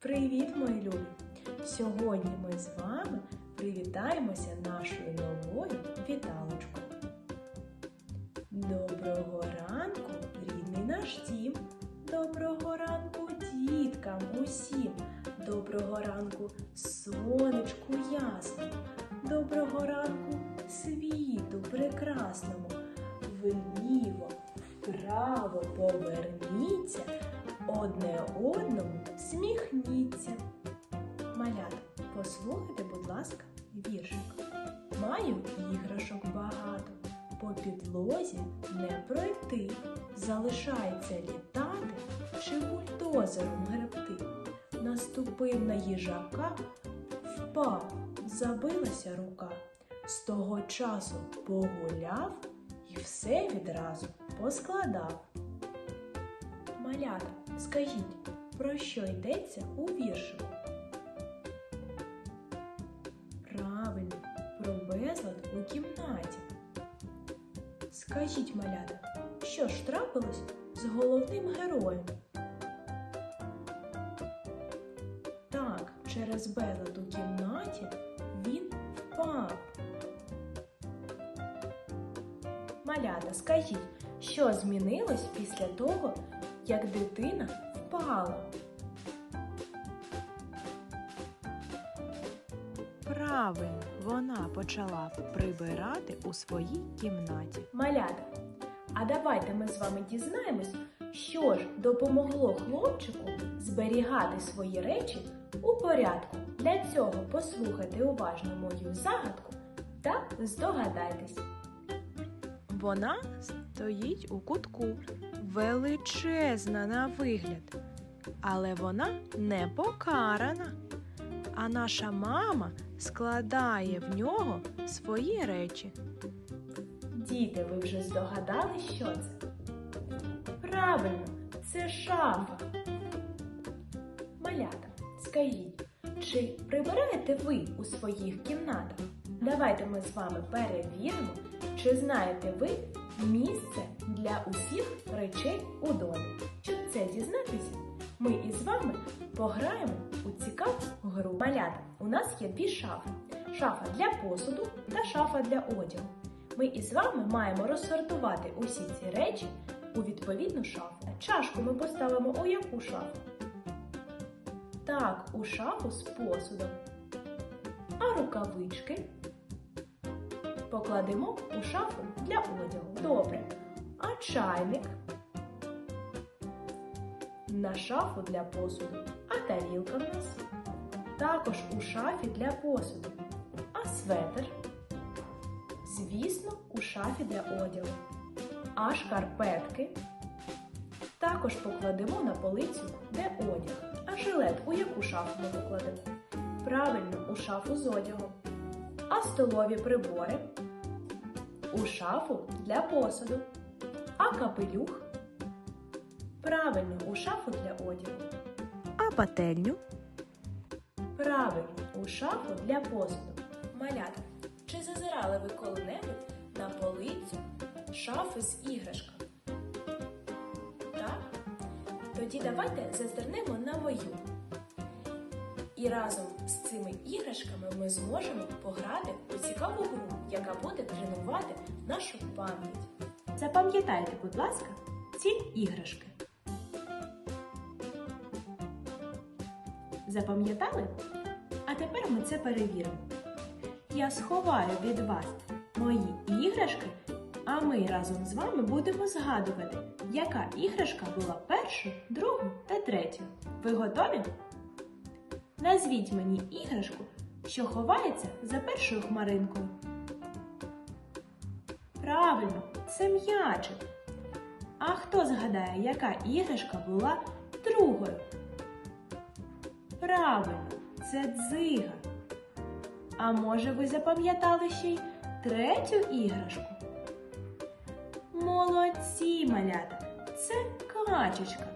Привіт, мої любі! Сьогодні ми з вами привітаємося нашою новою віталочкою. Доброго ранку, рідний наш дім! Доброго ранку, діткам усім! Доброго ранку, сонечку ясному! Доброго ранку, світу прекрасному! Вліво, вправо поверніться, одне одному сміхніться. Малята, послухайте, будь ласка, віршик. Маю іграшок багато, по підлозі не пройти. Залишається літати чи бульдозером гребти. Наступив на їжака, впав, забилася рука. З того часу погуляв і все відразу поскладав. Малята, скажіть, про що йдеться у віршику? Правильно, про безлад у кімнаті. Скажіть, малята, що ж трапилось з головним героєм? Так, через безлад у кімнаті він впав. Малята, скажіть, що змінилось після того, як дитина впала? Правильно, вона почала прибирати у своїй кімнаті. Малята, а давайте ми з вами дізнаємось, що ж допомогло хлопчику зберігати свої речі у порядку. Для цього послухайте уважно мою загадку та здогадайтесь. Вона стоїть у кутку, величезна на вигляд, але вона не покарана. А наша мама складає в нього свої речі. Діти, ви вже здогадали, що це? Правильно, це шафа. Малята, скажіть, чи прибираєте ви у своїх кімнатах? Давайте ми з вами перевіримо, чи знаєте ви місце для усіх речей у домі. Щоб це дізнатися, ми із вами пограємо у цікаву гру. Малята, у нас є дві шафи: шафа для посуду та шафа для одягу. Ми із вами маємо розсортувати усі ці речі у відповідну шафу. Чашку ми поставимо у яку шафу? Так, у шафу з посудом. А рукавички покладемо у шафу для одягу. Добре. А чайник на шафу для посуду. А тарілка в нас також у шафі для посуду. А светр звісно, у шафі для одягу. А шкарпетки також покладемо на полицю, де одяг. А жилет у яку шафу ми покладемо? Правильно, у шафу з одягом. А столові прибори у шафу для посуду. А капелюх правильно у шафу для одягу. А пательню Правильно, у шафу для посуду. Малята, чи зазирали ви коли-небудь на полицю шафи з іграшками? Так? Тоді давайте зазирнемо на мою. І разом з цими іграшками ми зможемо пограти у цікаву гру, яка буде тренувати нашу пам'ять. Запам'ятайте, будь ласка, ці іграшки. Запам'ятали? А тепер ми це перевіримо. Я сховаю від вас мої іграшки, а ми разом з вами будемо згадувати, яка іграшка була першою, другою та третьою. Ви готові? Назвіть мені іграшку, що ховається за першою хмаринкою. Правильно, це м'ячик. А хто згадає, яка іграшка була другою? Правильно, це дзига. А може ви запам'ятали ще й третю іграшку? Молодці, малята, це качечка.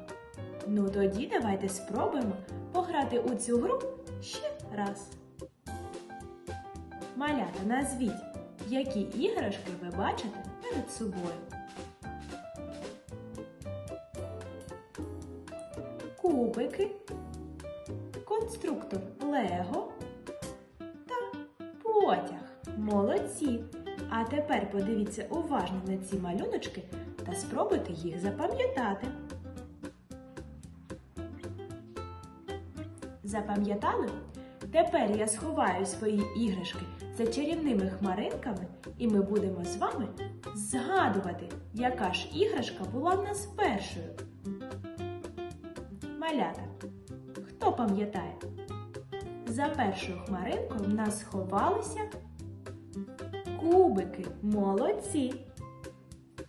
Ну тоді давайте спробуємо пограти у цю гру ще раз. Малята, назвіть, які іграшки ви бачите перед собою. Кубики, конструктор Лего та потяг. Молодці! А тепер подивіться уважно на ці малюночки та спробуйте їх запам'ятати. Запам'ятали? Тепер я сховаю свої іграшки за чарівними хмаринками, і ми будемо з вами згадувати, яка ж іграшка була в нас першою. Малята, хто пам'ятає? За першою хмаринкою в нас сховалися кубики. Молодці!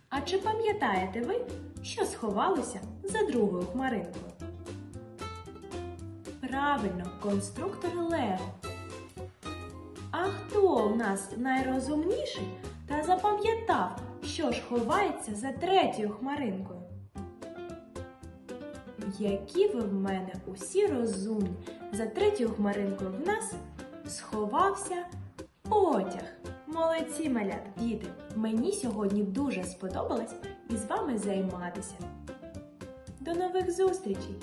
А чи пам'ятаєте ви, що сховалося за другою хмаринкою? Правильно, конструктор Лего. А хто у нас найрозумніший та запам'ятав, що ж ховається за третьою хмаринкою? Які ви в мене усі розумні. За третьою хмаринкою в нас сховався потяг. Молодці, малят, діти! Мені сьогодні дуже сподобалось із вами займатися. До нових зустрічей!